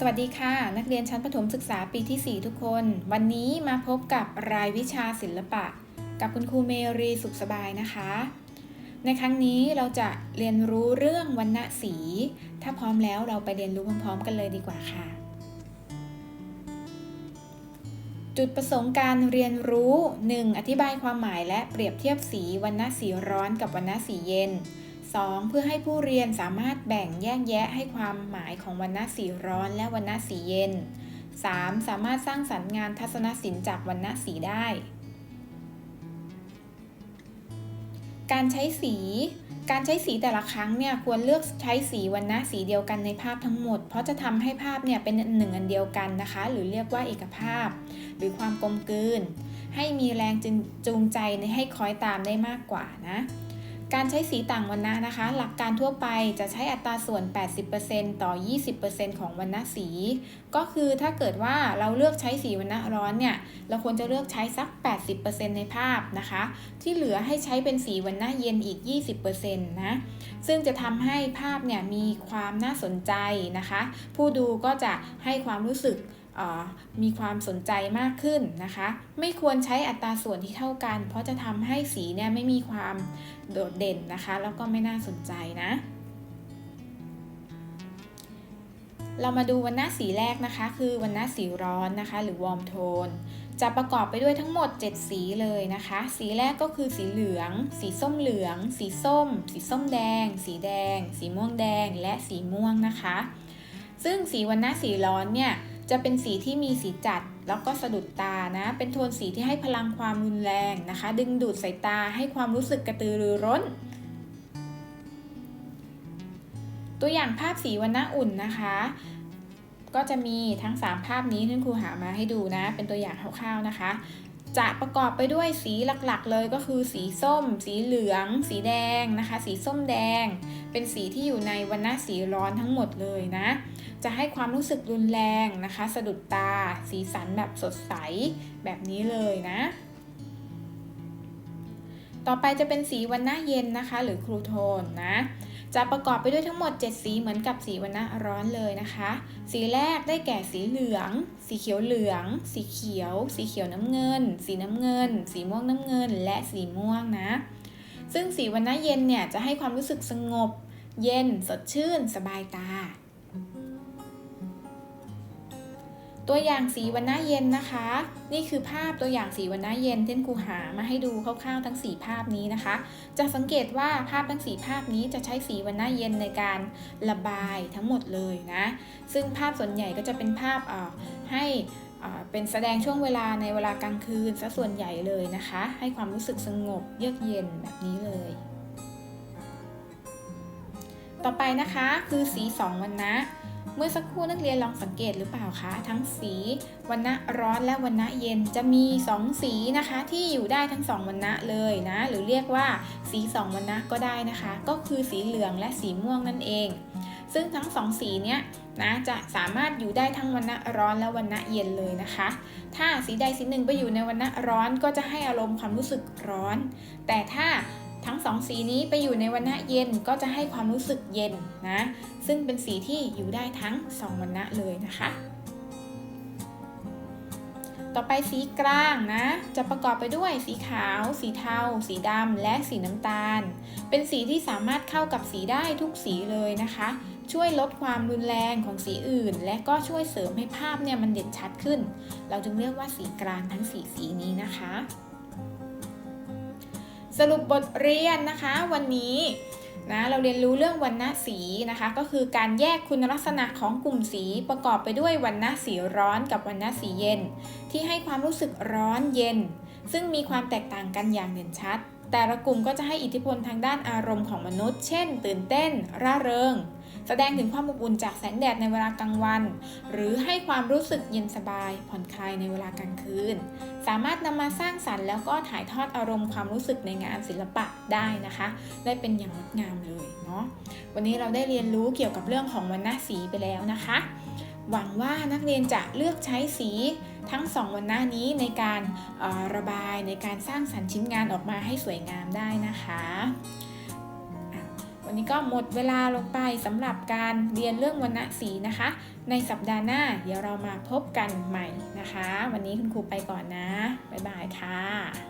สวัสดีค่ะ นักเรียนชั้นประถมศึกษาปีที่ 4 ทุกคน วันนี้มาพบกับรายวิชาศิลปะ กับคุณครูเมรีสุขสบายนะคะ ในครั้งนี้เราจะเรียนรู้เรื่องวรรณสี ถ้าพร้อมแล้วเราไปเรียนรู้พร้อมๆกันเลยดีกว่าค่ะ จุดประสงค์การเรียนรู้ 1. อธิบายความหมายและเปรียบเทียบสีวรรณสีร้อนกับวรรณสีเย็น 2. เพื่อให้ผู้เรียนสามารถแบ่งแยกแยะให้ความหมายของวรรณสีร้อนและวรรณสีเย็น 3. สามารถสร้างสรรค์งานทัศนศิลป์จากวรรณสีได้ การใช้สี การใช้สีแต่ละครั้งเนี่ยควรเลือกใช้สีวรรณะสีเดียวกันในภาพทั้งหมด เพราะจะทำให้ภาพเนี่ยเป็นหนึ่งอันเดียวกันนะคะ หรือเรียกว่าเอกภาพ หรือความกลมกลืน ให้มีแรงจูงใจในให้คอยตามได้มากกว่านะ การใช้สีต่างวรรณะนะคะ หลักการทั่วไปจะใช้อัตราส่วน 80%ต่อ 20%ของวรรณะสี ก็คือถ้าเกิดว่าเราเลือกใช้สีวรรณะร้อนเนี่ย เราควรจะเลือกใช้สัก 80%ในภาพนะคะ ที่เหลือให้ใช้เป็นสีวรรณะเย็นอีก 20%นะ ซึ่งจะทำให้ภาพเนี่ยมีความน่าสนใจนะคะ ผู้ดูก็จะให้ความรู้สึก มีความสนใจมากขึ้นนะคะ ไม่ควรใช้อัตราส่วนที่เท่ากัน เพราะจะทำให้สีเนี่ยไม่มีความโดดเด่นนะคะ แล้วก็ไม่น่าสนใจนะ เรามาดูวันหน้าสีแรกนะคะ คือวันหน้าสีร้อนนะคะ หรือวอร์มโทนจะประกอบไปด้วยทั้งหมด 7 สีเลยนะคะ สีแรกก็คือสีเหลือง สีส้มเหลือง สีส้ม สีส้มแดง สีแดง สีม่วงแดง และสีม่วงนะคะ ซึ่งสีวันหน้าสีร้อนเนี่ย จะเป็นสีที่มีสีจัดแล้วก็สะดุดตานะ เป็นโทนสีที่ให้พลังความรุนแรงนะคะ ดึงดูดสายตาให้ความรู้สึกกระตือรือร้น ตัวอย่างภาพสีวันณะอุ่นนะคะ ก็จะมีทั้ง 3 ภาพนี้ที่ครูหามาให้ดูนะ เป็นตัวอย่างคร่าวๆนะคะ จะประกอบไปด้วยสีหลักๆ เลยก็คือสีส้ม สีเหลือง สีแดงนะคะ สีส้มแดง เป็นสีที่อยู่ในวันณะสีร้อนทั้งหมดเลยนะ จะให้ความรู้สึกรุนแรงนะคะ สะดุดตา สีสันแบบสดใสแบบนี้เลยนะ ต่อไปจะเป็นสีวันหน้าเย็นนะคะ หรือครูโทนนะจะประกอบไปด้วยทั้งหมด 7 สีเหมือนกับสีวันน้าร้อนเลยนะคะ สีแรกได้แก่สีเหลือง สีเขียวเหลือง สีเขียว สีเขียวน้ำเงิน สีน้ำเงิน สีม่วงน้ำเงิน และสีม่วงนะ ซึ่งสีวันหน้าเย็นเนี่ยจะให้ความรู้สึกสงบ เย็น สดชื่น สบายตา ตัวอย่างสีวันหน้าเย็นนะคะ นี่คือภาพตัวอย่างสีวันหน้าเย็นที่ครูหามาให้ดูคร่าวๆทั้ง 4 ภาพนี้นะคะ จะสังเกตว่าภาพทั้ง 4 ภาพนี้จะใช้สีวันหน้าเย็นในการระบายทั้งหมดเลยนะ ซึ่งภาพส่วนใหญ่ก็จะเป็นภาพให้เป็นแสดงช่วงเวลาในเวลากลางคืนซะส่วนใหญ่เลยนะคะ ให้ความรู้สึกสงบเยือกเย็นแบบนี้เลย ต่อไปนะคะคือสีสองวันนะ เมื่อสักครู่นักเรียนลองสังเกตหรือเปล่าคะทั้งสีวันณะร้อนและวันณะเย็นจะมี 2 สีนะคะ ที่อยู่ได้ทั้ง 2วันณะเลยนะ หรือเรียกว่าสี2วันณะก็ได้นะคะ ก็คือสีเหลืองและสีม่วงนั่นเอง ซึ่งทั้งสองสีเนี้ยนะจะสามารถอยู่ได้ทั้งวันณะร้อนและวันณะเย็นเลยนะคะ ถ้าสีใดสีหนึ่งไปอยู่ในวันณะร้อนก็จะให้อารมณ์ความรู้สึกร้อน แต่ถ้า ทั้งสองสีนี้ไปอยู่ในวันณะเย็นก็จะให้ความรู้สึกเย็นนะ ซึ่งเป็นสีที่อยู่ได้ทั้งสองวันณะเลยนะคะ ต่อไปสีกลางนะ จะประกอบไปด้วยสีขาว สีเทา สีดำ และสีน้ำตาล เป็นสีที่สามารถเข้ากับสีได้ทุกสีเลยนะคะ ช่วยลดความรุนแรงของสีอื่น และก็ช่วยเสริมให้ภาพเนี่ยมันเด่นชัดขึ้น เราจึงเรียกว่าสีกลางทั้งสีสีนี้นะคะ สรุปบทเรียนนะคะวันนี้นะเราเรียนรู้เรื่องวันณะสีนะคะ ก็คือการแยกคุณลักษณะของกลุ่มสีประกอบไปด้วยวันณะสีร้อนกับวันณะสีเย็น ที่ให้ความรู้สึกร้อนเย็น ซึ่งมีความแตกต่างกันอย่างเด่นชัด แต่ละกลุ่มก็จะให้อิทธิพลทางด้านอารมณ์ของมนุษย์ เช่น ตื่นเต้น ร่าเริง แสดงถึงความอบอุ่นจากแสงแดดในเวลากลางวัน หรือให้ความรู้สึกเย็นสบาย ผ่อนคลายในเวลากลางคืน สามารถนำมาสร้างสรรค์แล้วก็ถ่ายทอดอารมณ์ความรู้สึกในงานศิลปะได้นะคะ ได้เป็นอย่างงดงามเลยเนาะวันนี้เราได้เรียนรู้เกี่ยวกับเรื่องของวรรณสีไปแล้วนะคะ หวังว่านักเรียนจะเลือกใช้สีทั้งสองวันหน้านี้ในการระบายในการสร้างสรรค์ชิ้นงานออกมาให้สวยงามได้นะคะ วันนี้ก็หมดเวลาลงไปสำหรับการเรียนเรื่องวรรณสีนะคะ ในสัปดาห์หน้าเดี๋ยวเรามาพบกันใหม่นะคะ วันนี้คุณครูไปก่อนนะ บ๊ายบายค่ะ